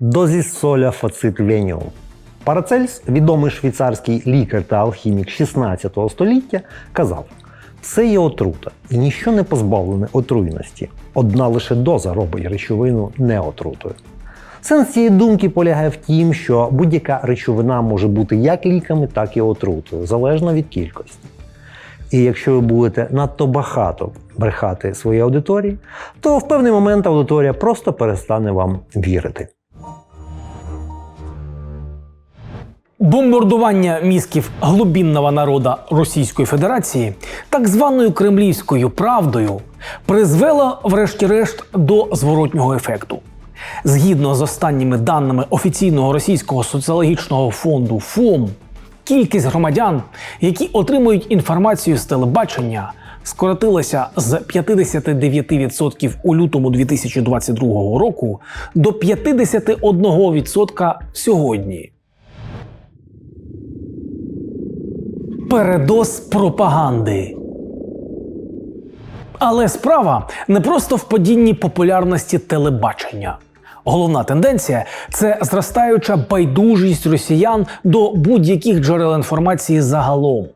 Дозісоля фацит веніум. Парацельс, відомий швейцарський лікар та алхімік 16 століття, казав: все є отрута, і ніщо не позбавлене отруйності. Одна лише доза робить речовину неотрутою. Сенс цієї думки полягає в тім, що будь-яка речовина може бути як ліками, так і отрутою, залежно від кількості. І якщо ви будете надто багато брехати своїй аудиторії, то в певний момент аудиторія просто перестане вам вірити. Бомбардування мізків глубінного народа Російської Федерації так званою кремлівською правдою призвело, врешті-решт, до зворотнього ефекту. Згідно з останніми даними офіційного російського соціологічного фонду ФОМ, кількість громадян, які отримують інформацію з телебачення, скоротилася з 59% у лютому 2022 року до 51% сьогодні. Передоз пропаганди. Але справа не просто в падінні популярності телебачення. Головна тенденція це зростаюча байдужість росіян до будь-яких джерел інформації загалом.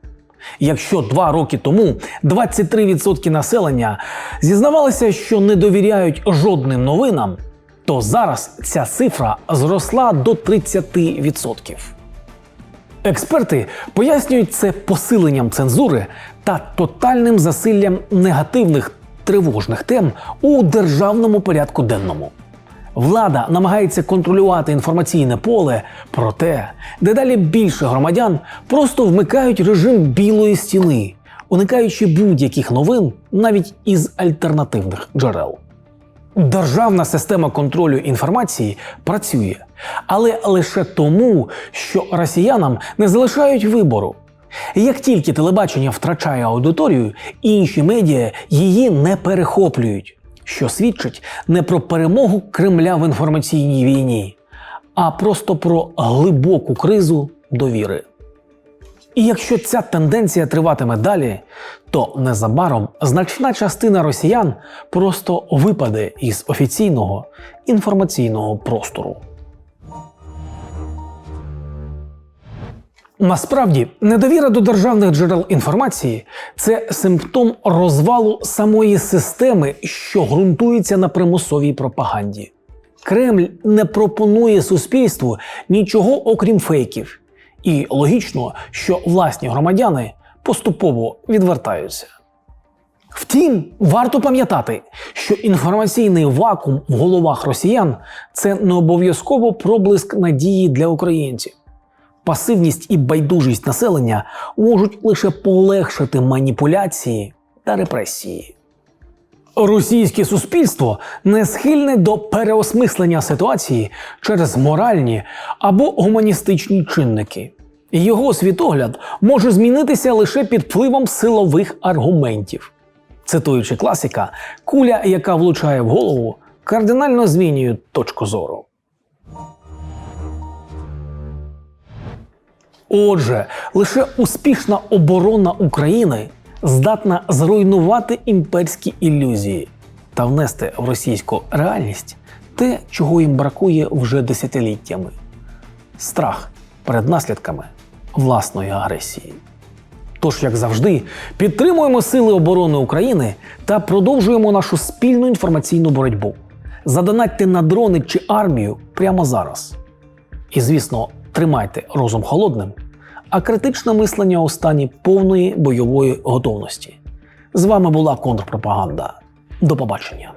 Якщо два роки тому 23% населення зізнавалися, що не довіряють жодним новинам, то зараз ця цифра зросла до 30%. Експерти пояснюють це посиленням цензури та тотальним засиллям негативних тривожних тем у державному порядку денному. Влада намагається контролювати інформаційне поле, проте дедалі більше громадян просто вмикають режим білої стіни, уникаючи будь-яких новин навіть із альтернативних джерел. Державна система контролю інформації працює, але лише тому, що росіянам не залишають вибору. Як тільки телебачення втрачає аудиторію, інші медіа її не перехоплюють, що свідчить не про перемогу Кремля в інформаційній війні, а просто про глибоку кризу довіри. І якщо ця тенденція триватиме далі, то незабаром значна частина росіян просто випаде із офіційного інформаційного простору. Насправді, недовіра до державних джерел інформації це симптом розвалу самої системи, що ґрунтується на примусовій пропаганді. Кремль не пропонує суспільству нічого окрім фейків, і логічно, що власні громадяни поступово відвертаються. Втім, варто пам'ятати, що інформаційний вакуум в головах росіян це не обов'язково проблиск надії для українців. Пасивність і байдужість населення можуть лише полегшити маніпуляції та репресії. Російське суспільство не схильне до переосмислення ситуації через моральні або гуманістичні чинники. Його світогляд може змінитися лише під впливом силових аргументів. Цитуючи класика, куля, яка влучає в голову, кардинально змінює точку зору. Отже, лише успішна оборона України здатна зруйнувати імперські ілюзії та внести в російську реальність те, чого їм бракує вже десятиліттями страх перед наслідками власної агресії. Тож, як завжди, підтримуємо Сили оборони України та продовжуємо нашу спільну інформаційну боротьбу. Задонатьте на дрони чи армію прямо зараз. І, звісно, тримайте розум холодним, а критичне мислення у стані повної бойової готовності. З вами була контрпропаганда. До побачення.